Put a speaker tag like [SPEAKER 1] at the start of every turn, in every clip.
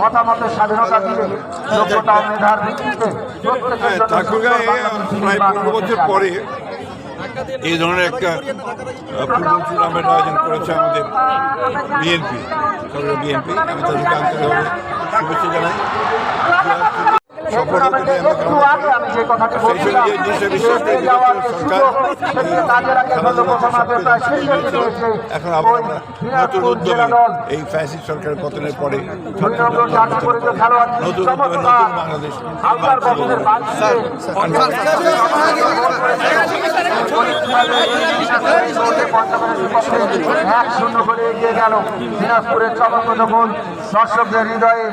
[SPEAKER 1] মতামতের স্বাধীনতা দিলে যোগ্যতা মেধার ভিত্তিতে প্রত্যেকের জন্য
[SPEAKER 2] ঠাকুরগাঁয়ে
[SPEAKER 1] সুন্দর
[SPEAKER 2] প্রায় পনেরো বছর পরে এই ধরনের একটা ফুটবল টুর্নামেন্ট আয়োজন করেছে আমাদের বিএনপি বিএনপি। আমি তাদেরকে আন্তরিকভাবে শুভেচ্ছা জানাই। সেই সঙ্গে যে সরকার এখন আবার নতুন উদ্যমে এই ফ্যাসিস্ট সরকারের পতনের পরে নতুন উদ্যমে নতুন বাংলাদেশ
[SPEAKER 1] এক শূন্য করে এগিয়ে গেল দিনাজপুরের গোল দর্শকদের হৃদয়ে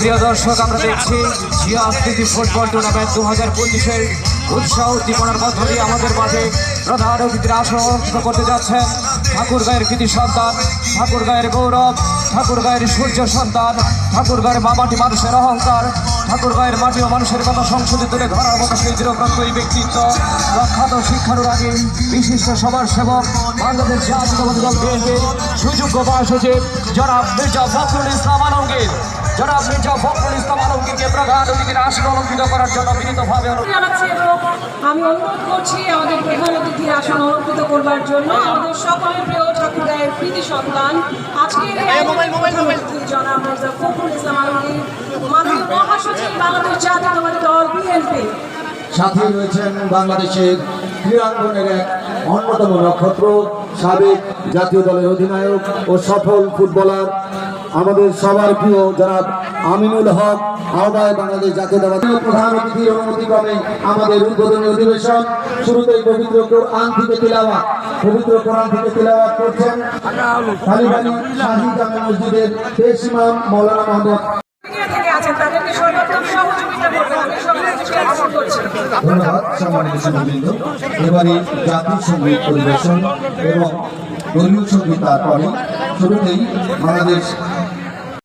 [SPEAKER 3] প্রিয় দর্শক, আমরা দেখছি জিয়া আফ্রিদি ফুটবল টুর্নামেন্ট দু হাজার পঁচিশের উৎসাহ উদ্দীপনার মধ্য দিয়ে আমাদের মাঝে প্রধান অতিথির আসন করতে যাচ্ছেন। ঠাকুরগাঁয়ের কৃতি সন্তান ঠাকুরগাঁয়ের গৌরব ঠাকুরগাঁয়ের সূর্য সন্তান ঠাকুরগাঁয়ের মামাটি মানুষের অহংকার ঠাকুরগাঁয়ের মাটি ও মানুষের কথা সংসদে তুলে ধরার মতো সেই দৃঢ়প্রান্ত এই ব্যক্তিত্ব। প্রখ্যাত শিক্ষানুরাগী, বিশিষ্ট সমাজ সেবক বাংলাদেশ জাতীয়তাবাদী দল বিএনপির সুযোগ্য জনাব মির্জা ফখরুল ইসলাম আলমগীর। জনাব মির্জা ফখরুল ইসলাম আলমগীরকে প্রধান অতিথির আসন অলঙ্কৃত করার জন্য বিনীতভাবে
[SPEAKER 4] আমি অনুরোধ করছি আমাদের প্রধান অতিথির আসন অলঙ্কৃত করবার জন্য। আমাদের সকলের প্রিয় ঠাকুরের কৃতি সন্তান আজকের এই প্রধান অতিথি জনাব মির্জা ফখরুল ইসলাম আলমগীর মাননীয় মহাসচিব বাংলাদেশ জাতীয়তাবাদী দল বিএনপি।
[SPEAKER 5] সাথে রয়েছেন বাংলাদেশের ক্রীড়াঙ্গনের এক অন্যতম নক্ষত্র সাবেক জাতীয় দলের অধিনায়ক ও সফল ফুটবলার আমাদের সবার প্রিয় জনাব আমিনুল হক আহ্বায় বাংলাদেশ জাতীয়তাবাদী প্রধান অতিথির অনুমতিক্রমে আমাদের উদ্বোধনী অধিবেশন। শুরুতেই পবিত্র কোরআন থেকে তিলাওয়াত। পবিত্র কোরআন থেকে তেলাওয়া করছেন। তালিবানি শাহিদ মসজিদের পেশ ইমাম মৌলানা মোহাম্মদ
[SPEAKER 4] মিডিয়া থেকে আছেন তাদেরকে সর্বোত্তম সহযোগিতা করবেন আমি সকলের দৃষ্টি আকর্ষণ করছি
[SPEAKER 5] ধন্যবাদ সম্মানিত সংগীত এবারে জাতীয় সংগীত পরিবেশন এবং দলীয় সংগীত তারপরে শুরুতেই বাংলাদেশ